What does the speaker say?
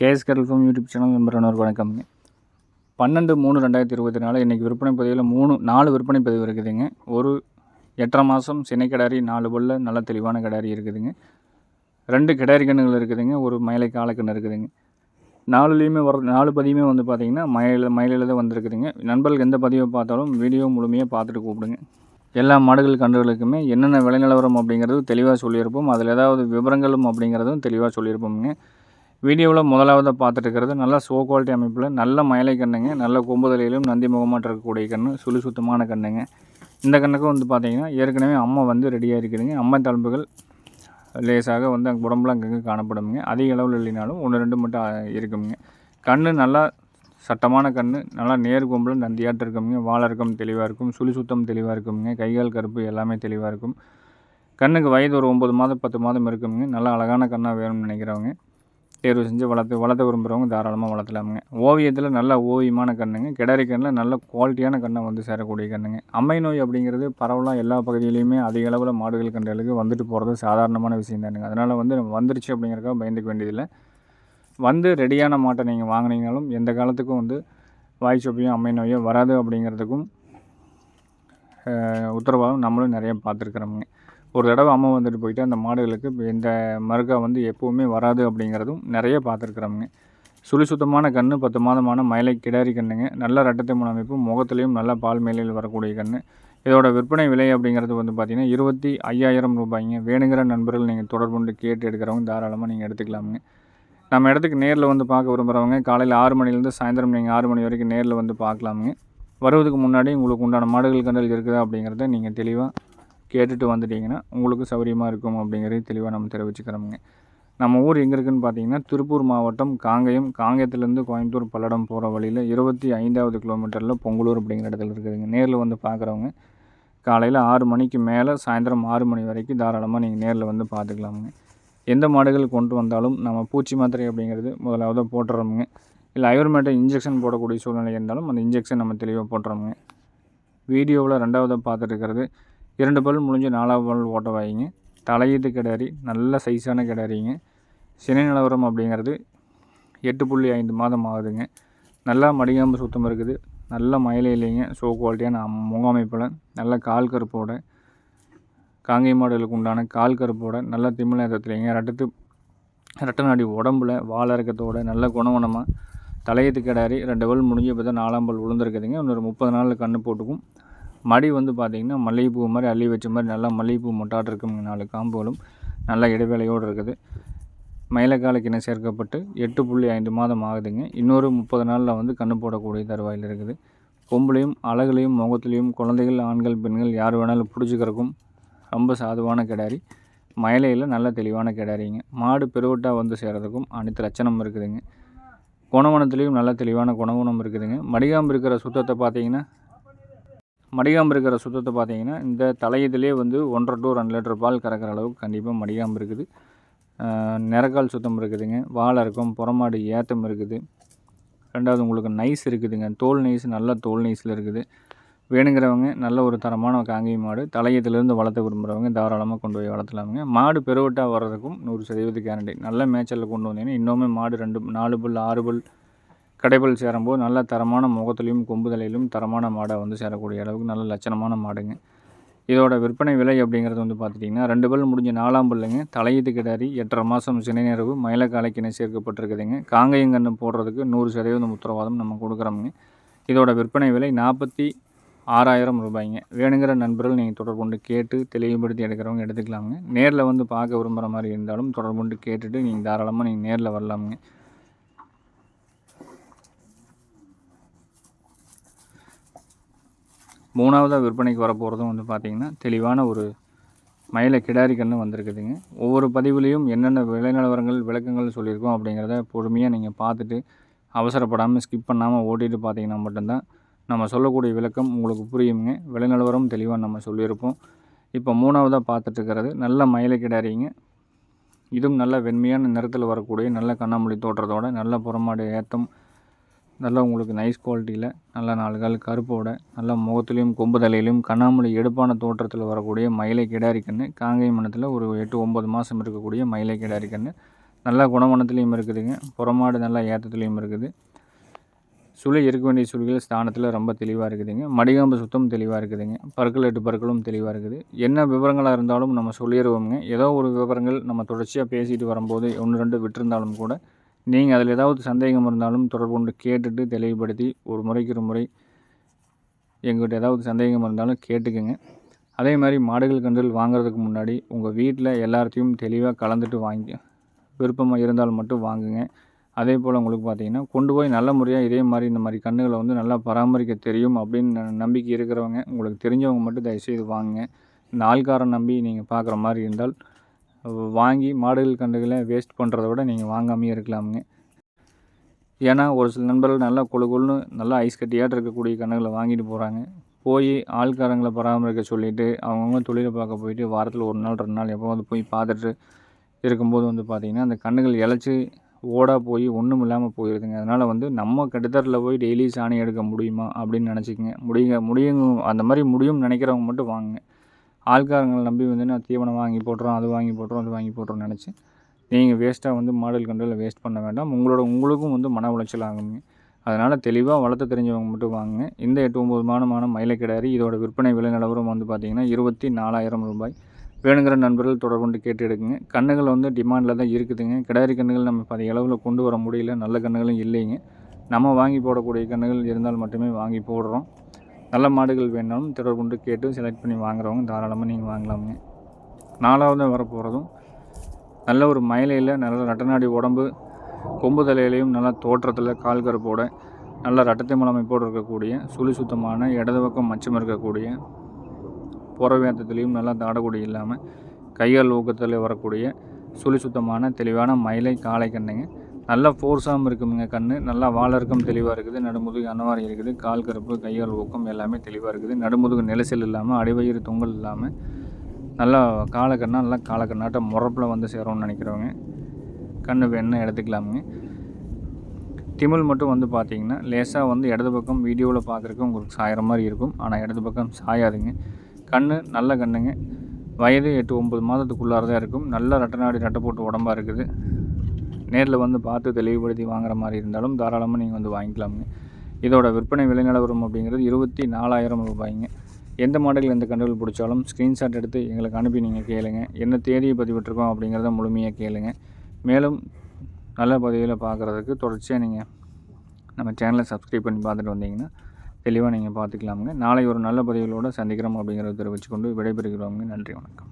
KS கருல்ஃபம் YouTube channel number வணக்கம்ங்க பன்னெண்டு மூணு ரெண்டாயிரத்தி இருபத்தி நாலு இன்றைக்கி விற்பனை பதிவில் மூணு நாலு விற்பனை பதிவு இருக்குதுங்க. ஒரு எட்டரை மாதம் சினை கிடாரி நாலு பொல்ல நல்ல தெளிவான கிடாரி இருக்குதுங்க. ரெண்டு கிடாரி கண்ணுகள் இருக்குதுங்க ஒரு மயிலை காலக்கண்ணு இருக்குதுங்க. நாலுலேயுமே வர நாலு பதிவுமே வந்து பார்த்திங்கன்னா மயில மயிலில் தான் வந்திருக்குதுங்க. நண்பர்களுக்கு எந்த பதிவை பார்த்தாலும் வீடியோ முழுமையாக பார்த்துட்டு கூப்பிடுங்க. எல்லா மாடுகள் கன்றுகளுக்குமே என்னென்ன விலை நிலவரம் அப்படிங்கிறது தெளிவாக சொல்லியிருப்போம். அதில் ஏதாவது விவரங்களும் அப்படிங்கிறதும் தெளிவாக சொல்லியிருப்போம்ங்க. வீடியோவில் முதலாவதாக பார்த்துட்டு நல்ல சோ குவாலிட்டி அமைப்பில் நல்ல மயிலை கண்ணுங்க நல்ல கொம்புதலையிலும் நந்தி முகமாட்ட இருக்கக்கூடிய கண்ணு சுழி சுத்தமான கண்ணுங்க. இந்த கண்ணுக்கும் வந்து பார்த்திங்கன்னா ஏற்கனவே அம்மா வந்து ரெடியாக இருக்குதுங்க அம்மா தழும்புகள் லேசாக வந்து அங்கே உடம்புல அங்கங்கே காணப்படுங்க அதிக அளவில் இல்லைனாலும் ஒன்று ரெண்டு மட்டும் இருக்குங்க கண் நல்லா சட்டமான கண் நல்லா நேர் கொம்பில் நந்தியாட்டு இருக்குங்க வாழறக்கம் தெளிவாக இருக்கும். சுழி சுத்தம் தெளிவாக இருக்குங்க கைகால் கருப்பு எல்லாமே தெளிவாக இருக்கும். கண்ணுக்கு வயது ஒரு ஒம்பது மாதம் பத்து மாதம் இருக்குங்க நல்லா அழகான கண்ணாக வேணும்னு நினைக்கிறவங்க. தேர்வு செஞ்சு வளர்த்து வளர்த்த விரும்புகிறவங்க தாராளமாக வளர்த்தலாமுங்க. ஓவியத்தில் நல்ல ஓவியமான கண்ணுங்க கிடரி கண்ணில் நல்ல குவாலிட்டியான கண்ணை வந்து சேரக்கூடிய கண்ணுங்க. அம்மை நோய் அப்படிங்கிறது பரவலாக எல்லா பகுதியிலையுமே அதிக அளவில் மாடுகள் கன்றுகளுக்கு வந்துட்டு போகிறது சாதாரணமான விஷயம் தானுங்க. அதனால் வந்து வந்துருச்சு அப்படிங்கிறக்காக பயந்துக்க வேண்டியதில்லை. வந்து ரெடியான மாட்டை நீங்கள் வாங்கினீங்கனாலும் எந்த காலத்துக்கும் வந்து வாய் சொப்பியும் அம்மை நோயோ வராது அப்படிங்கிறதுக்கும் உத்தரவாதம் நம்மளும் நிறைய பார்த்துருக்குறோமுங்க. ஒரு தடவை அம்மா வந்துட்டு போயிட்டு அந்த மாடுகளுக்கு இந்த மருகா வந்து எப்போவுமே வராது அப்படிங்கிறதும் நிறைய பார்த்துருக்குறோமுங்க சுழி சுத்தமான கன்று பத்து மாதமான மயிலை கிடாரி கண்ணுங்க நல்ல ரட்டத்தை அமைப்பு முகத்துலேயும் நல்ல பால் மேலையில் வரக்கூடிய கன்று இதோட விற்பனை விலை அப்படிங்கிறது வந்து பார்த்திங்கன்னா இருபத்தி ஐயாயிரம் ரூபாய்ங்க. வேணுங்கிற நண்பர்கள் நீங்கள் தொடர்புண்டு கேட்டு எடுக்கிறவங்க தாராளமாக நீங்கள் எடுத்துக்கலாமுங்க. நம்ம இடத்துக்கு நேரில் வந்து பார்க்க விரும்புகிறவங்க காலையில் ஆறு மணிலேருந்து சாயந்தரம் நீங்கள் ஆறு மணி வரைக்கும் நேரில் வந்து பார்க்கலாமுங்க. வருவதுக்கு முன்னாடி உங்களுக்கு உண்டான மாடுகள் கண்டல் இருக்குதா அப்படிங்கிறத நீங்கள் தெளிவாக கேட்டுட்டு வந்துட்டிங்கன்னா உங்களுக்கு சௌகரியமாக இருக்கும் அப்படிங்கிறது தெளிவாக நம்ம தெரிவிச்சுக்கிறோமுங்க. நம்ம ஊர் எங்கே இருக்குதுன்னு பார்த்தீங்கன்னா திருப்பூர் மாவட்டம் காங்கயம். காங்கயத்துலேருந்து கோயம்புத்தூர் பல்லடம் போகிற வழியில் இருபத்தி ஐந்தாவது கிலோமீட்டரில் பொங்கலூர் அப்படிங்கிற இடத்துல இருக்குதுங்க. நேரில் வந்து பார்க்குறவங்க காலையில் ஆறு மணிக்கு மேலே சாயந்தரம் ஆறு மணி வரைக்கும் தாராளமாக நீங்கள் நேரில் வந்து பார்த்துக்கலாமுங்க எந்த மாடுகள் கொண்டு வந்தாலும் நம்ம பூச்சி மாத்திரை அப்படிங்கிறது முதலாவது போட்டுறோமுங்க. இல்லை அயோர்மேட்டை இன்ஜெக்ஷன் போடக்கூடிய சூழ்நிலை இருந்தாலும் அந்த இன்ஜெக்ஷன் நம்ம தெளிவாக போட்டுறோமுங்க. வீடியோவில் ரெண்டாவது பார்த்துட்டு இருக்கிறது இரண்டு பல் முடிஞ்சு நாலாவது பல் ஓட்ட வாங்கிங்க தலையீட்டு கிடாரி நல்ல சைஸான கிடாரிங்க. சினை நிலவரம் அப்படிங்கிறது எட்டு புள்ளி ஐந்து மாதம் ஆகுதுங்க. நல்லா மடிகாம்பு சுத்தம் இருக்குது. நல்ல மயிலை இல்லைங்க. ஷோ குவாலிட்டியான முகாமைப்பில் நல்ல கால் கருப்போட காங்கை மாடுகளுக்கு உண்டான கால் கருப்போட நல்ல திமிழகத்துலேங்க ரெட்டத்து ரெட்ட நாடி உடம்புல வாழறக்கத்தோட நல்ல குணவனமாக தலையத்து கிடாரி ரெண்டு பல் முடிஞ்சு இப்போ தான் நாலாம் பல் விழுந்துருக்குதுங்க இன்னொரு முப்பது நாளில் கன்று போட்டுக்கும். மடி வந்து பார்த்திங்கன்னா மல்லிகைப்பூ மாதிரி அள்ளி வச்ச மாதிரி நல்லா மல்லிகைப்பூ மொட்டாட்டு இருக்குங்க நாலு காம்புகளும் நல்ல இடைவேளையோடு இருக்குது. மயிலக்கால கிணை சேர்க்கப்பட்டு எட்டு புள்ளி ஐந்து மாதம் ஆகுதுங்க. இன்னொரு முப்பது நாளில் வந்து கண்ணு போடக்கூடிய தருவாயில் இருக்குது. கொம்புலையும் அழகுலையும் முகத்துலேயும் குழந்தைகள் ஆண்கள் பெண்கள் யார் வேணாலும் பிடிச்சிக்கிறக்கும் ரொம்ப சாதுவான கிடாரி. மயிலையில் நல்ல தெளிவான கிடாரிங்க. மாடு பெருவட்டாக வந்து சேர்கிறதுக்கும் அனைத்து லட்சணம் இருக்குதுங்க. குணவனத்துலேயும் நல்ல தெளிவான குணவனம் இருக்குதுங்க. மடிகாம்பு இருக்கிற சுத்தத்தை பார்த்தீங்கன்னா மடிகாம்பு இருக்கிற சுத்தத்தை பார்த்தீங்கன்னா இந்த தலையதிலே வந்து ஒன்றரை டு ரெண்டு லிட்டர் பால் கறக்கிற அளவுக்கு கண்டிப்பாக மடிகாம்பு இருக்குது. நிறக்கால் சுத்தம் இருக்குதுங்க. வாழை இருக்கும் புறமாடு ஏத்தம் இருக்குது. ரெண்டாவது உங்களுக்கு நைஸ் இருக்குதுங்க. தோல் நைஸ் நல்ல தோல் நைஸில் இருக்குது. வேணுங்கிறவங்க நல்ல ஒரு தரமான காங்கை மாடு தலையத்திலேருந்து வளர்த்த விரும்புகிறவங்க தாராளமாக கொண்டு போய் வளர்த்தலாமுங்க. மாடு பெருவட்டாக வர்றதுக்கும் நூறு சதவீத கேரண்டி நல்ல மேய்ச்சலில் கொண்டு வந்தீங்கன்னா இன்னுமே மாடு ரெண்டு நாலு புல் ஆறு புல் கடைபல் சேரும்போது நல்ல தரமான முகத்துலையும் கொம்புதலையிலும் தரமான மாடை வந்து சேரக்கூடிய அளவுக்கு நல்ல லட்சணமான மாடுங்க. இதோட விற்பனை விலை அப்படிங்கிறது வந்து பார்த்துட்டிங்கன்னா ரெண்டு பல் முடிஞ்ச நாலாம் பல்லுங்க. தலையீட்டு கிடாரி எட்டரை மாதம் சினைநிறவு நேரவு மயிலக்காலைக்கிணை சேர்க்கப்பட்டிருக்குதுங்க. காங்கையங்கன்று போடுறதுக்கு நூறு சதவீதம் உத்தரவாதம் நம்ம கொடுக்குறோமுங்க. இதோட விற்பனை விலை நாற்பத்தி ஆறாயிரம் ரூபாய்ங்க. வேணுங்கிற நண்பர்கள் நீங்கள் தொடர்பு கொண்டு கேட்டு தெளிவுபடுத்தி எடுக்கிறவங்க எடுத்துக்கலாமுங்க. நேரில் வந்து பார்க்க விரும்புகிற மாதிரி இருந்தாலும் தொடர்பு கொண்டு கேட்டுட்டு நீங்கள் தாராளமாக நீங்கள் நேரில் வரலாமுங்க. மூணாவதாக விற்பனைக்கு வரப்போகிறதும் வந்து பார்த்திங்கன்னா தெளிவான ஒரு மயில கிடாரி கன்று வந்திருக்குதுங்க. ஒவ்வொரு பதிவுலேயும் என்னென்ன விலை நிலவரங்கள் விளக்கங்கள் சொல்லியிருக்கோம் அப்படிங்கிறத பொறுமையாக நீங்கள் பார்த்துட்டு அவசரப்படாமல் ஸ்கிப் பண்ணாமல் ஓட்டிட்டு பார்த்தீங்கன்னா மட்டும்தான் நம்ம சொல்லக்கூடிய விளக்கம் உங்களுக்கு புரியுங்க விலை நிலவரம் தெளிவாக நம்ம சொல்லியிருப்போம். இப்போ மூணாவதாக பார்த்துட்டு இருக்கிறது நல்ல மயிலை கிடாரிங்க. இதுவும் நல்ல வெண்மையான நிறத்தில் வரக்கூடிய நல்ல கண்ணாமொழி தோற்றத்தோட நல்ல புறமாடு ஏத்தம் நல்லா உங்களுக்கு நைஸ் குவாலிட்டியில் நல்லா நாலு கால் கருப்போட நல்லா முகத்துலேயும் கொம்பு தலையிலையும் கண்ணாமூலி எடுப்பான தோற்றத்தில் வரக்கூடிய மயிலை கிடாரி கன்று காங்கை மனத்தில் ஒரு எட்டு ஒம்பது மாதம் இருக்கக்கூடிய மயிலை கிடாரி கன்று நல்லா குணமனத்துலேயும் இருக்குதுங்க. புறமாடு நல்லா ஏற்றத்துலேயும் இருக்குது. சுழி இருக்க வேண்டிய சுழிகள் ஸ்தானத்தில் ரொம்ப தெளிவாக இருக்குதுங்க. மடிகாம்பு சுத்தம் தெளிவாக இருக்குதுங்க. பற்கள் எட்டு பற்களும் தெளிவாக இருக்குது. என்ன விவரங்களாக இருந்தாலும் நம்ம சொல்லிடுவோங்க ஏதோ ஒரு விவரங்கள் நம்ம தொடர்ச்சியாக பேசிட்டு வரும்போது ஒன்று ரெண்டு விட்டுருந்தாலும் கூட நீங்கள் அதில் ஏதாவது சந்தேகம் இருந்தாலும் தொடர்பு கொண்டு கேட்டுட்டு தெளிவுபடுத்தி ஒரு முறைக்கு ஒரு முறை எங்கள்கிட்ட ஏதாவது சந்தேகம் இருந்தாலும் கேட்டுக்கோங்க. அதே மாதிரி மாடுகள் கன்றுகள் வாங்குறதுக்கு முன்னாடி உங்கள் வீட்டில் எல்லாத்தையும் தெளிவாக கலந்துட்டு வாங்கி விருப்பமாக இருந்தால் மட்டும் வாங்குங்க. அதே போல் உங்களுக்கு பார்த்தீங்கன்னா கொண்டு போய் நல்ல முறையாக இதே மாதிரி இந்த மாதிரி கன்றுகளை வந்து நல்லா பராமரிக்க தெரியும் அப்படின்னு ந- நம்பிக்கை இருக்கிறவங்க உங்களுக்கு தெரிஞ்சவங்க மட்டும் தயவுசெய்து வாங்குங்க. இந்த ஆள்காரன் நம்பி நீங்கள் பார்க்குற மாதிரி இருந்தால் வாங்கி மாடுகள் கன்றுகளை வேஸ்ட் பண்ணுறத விட நீங்கள் வாங்காமையே இருக்கலாமுங்க. ஏன்னா ஒரு சில நண்பர்கள் நல்லா கொழு கொழுன்னு நல்லா ஐஸ் கட்டியாட்டு இருக்கக்கூடிய கன்றுகளை வாங்கிட்டு போகிறாங்க போய் ஆள்காரங்களை பராமரிக்க சொல்லிவிட்டு அவங்கவுங்க தொழிலை பார்க்க போயிட்டு வாரத்தில் ஒரு நாள் ரெண்டு நாள் எப்போ வந்து போய் பார்த்துட்டு இருக்கும்போது வந்து பார்த்திங்கன்னா அந்த கன்றுகள் இழைச்சி ஓடா போய் ஒன்றும் இல்லாமல் போயிடுதுங்க அதனால் வந்து நம்ம கட்டுத்தரில் போய் டெய்லி சாணி எடுக்க முடியுமா அப்படின்னு நினச்சிக்கங்க. முடியுங்க முடியுங்க அந்த மாதிரி முடியும்னு நினைக்கிறவங்க மட்டும் வாங்குங்க. ஆள்காரங்களை நம்பி வந்து நான் தீவனம் வாங்கி போட்டுறோம் அது வாங்கி போட்டுறோம் அது வாங்கி போட்டுறோம்னு நினச்சி நீங்கள் வேஸ்ட்டாக வந்து மாடல் கண்ட்ரோலில் வேஸ்ட் பண்ண வேண்டாம். உங்களோட உங்களுக்கும் வந்து மன உளைச்சல் ஆகுங்க அதனால் தெளிவாக வளர்த்த தெரிஞ்சவங்க மட்டும் வாங்குங்க. இந்த எட்டு ஒம்பது மாதமான மயிலக்கிடாரி இதோட விற்பனை விலை நிலவரம் வந்து பார்த்திங்கன்னா இருபத்தி நாலாயிரம் ரூபாய். வேணுங்கிற நண்பர்கள் தொடர்பு கொண்டு கேட்டு எடுக்குங்க கண்ணுகள் வந்து டிமாண்டில் தான் இருக்குதுங்க. கிடாரி கண்ணுகள் நம்ம பாதி அளவில் கொண்டு வர முடியல. நல்ல கண்ணுகளும் இல்லைங்க. நம்ம வாங்கி போடக்கூடிய கண்ணுகள் இருந்தால் மட்டுமே வாங்கி போடுறோம். நல்ல மாடுகள் வேணாலும் தொடர்பு கொண்டு கேட்டு செலக்ட் பண்ணி வாங்குறவங்க தாராளமாக நீங்கள் வாங்கலாமுங்க. நாலாவது வரப்போகிறதும் நல்ல ஒரு மயிலையில் நல்ல ரட்டநாடி உடம்பு கொம்பு தலையிலையும் நல்லா தோற்றத்தில் கால் கருப்போட நல்ல ரட்டத்தை மலமைப்போடு இருக்கக்கூடிய சுழி சுத்தமான இடது பக்கம் மச்சம் இருக்கக்கூடிய புறவேத்தத்துலேயும் நல்லா தாடக்கூடிய இல்லாமல் கையால் ஊக்கத்தில் வரக்கூடிய சுழி சுத்தமான தெளிவான மயிலை காளை கண்ணுங்க நல்லா ஃபோர்ஸாகவும் இருக்குங்க கண் நல்லா வாழறக்கம் தெளிவாக இருக்குது. நடுமுதுகு அன்னவாரி இருக்குது. கால் கருப்பு கையால் ஊக்கம் எல்லாமே தெளிவாக இருக்குது. நடுமுதுகு நிலசல் இல்லாமல் அடிவயிறு தொங்கல் இல்லாமல் நல்லா காலக்கண்ணா நல்லா காலக்கண்ணாட்ட முறப்பில் வந்து சேரும்னு நினைக்கிறவங்க கண்ணு வேணும்னா எடுத்துக்கலாமுங்க. திமிழ் மட்டும் வந்து பார்த்தீங்கன்னா லேசாக வந்து இடது பக்கம் வீடியோவில் பார்க்குறக்கு உங்களுக்கு சாயிற மாதிரி இருக்கும். ஆனால் இடது பக்கம் சாயாதுங்க. கண் நல்ல கண்ணுங்க. வயது எட்டு ஒம்பது மாதத்துக்குள்ளார தான் இருக்கும். நல்ல ரெட்டநாடி ரெட்டை போட்டு உடம்பா இருக்குது. நேரில் வந்து பார்த்து தெளிவுபடுத்தி வாங்குற மாதிரி இருந்தாலும் தாராளமாக நீங்கள் வந்து வாங்கிக்கலாமுங்க. இதோட விற்பனை விலை நிலவரம் அப்படிங்கிறது இருபத்தி நாலாயிரம் ரூபாய்ங்க. எந்த மாடல் எந்த கண்டுகள் பிடிச்சாலும் ஸ்க்ரீன்ஷாட் எடுத்து எங்களுக்கு அனுப்பி நீங்கள் கேளுங்க. என்ன தேதியை பதிவிட்டிருக்கோம் அப்படிங்கிறத முழுமையாக கேளுங்க. மேலும் நல்ல பதிவில் பார்க்குறதுக்கு தொடர்ச்சியாக நீங்கள் நம்ம சேனலை சப்ஸ்கிரைப் பண்ணி பார்த்துட்டு வந்தீங்கன்னா தெளிவாக நீங்கள் பார்த்துக்கலாமுங்க. நாளை ஒரு நல்ல பதிவுகளோடு சந்திக்கிறோம் அப்படிங்கிறத தெரிவிச்சுக்கொண்டு விடைபெறுகிறோங்க நன்றி வணக்கம்.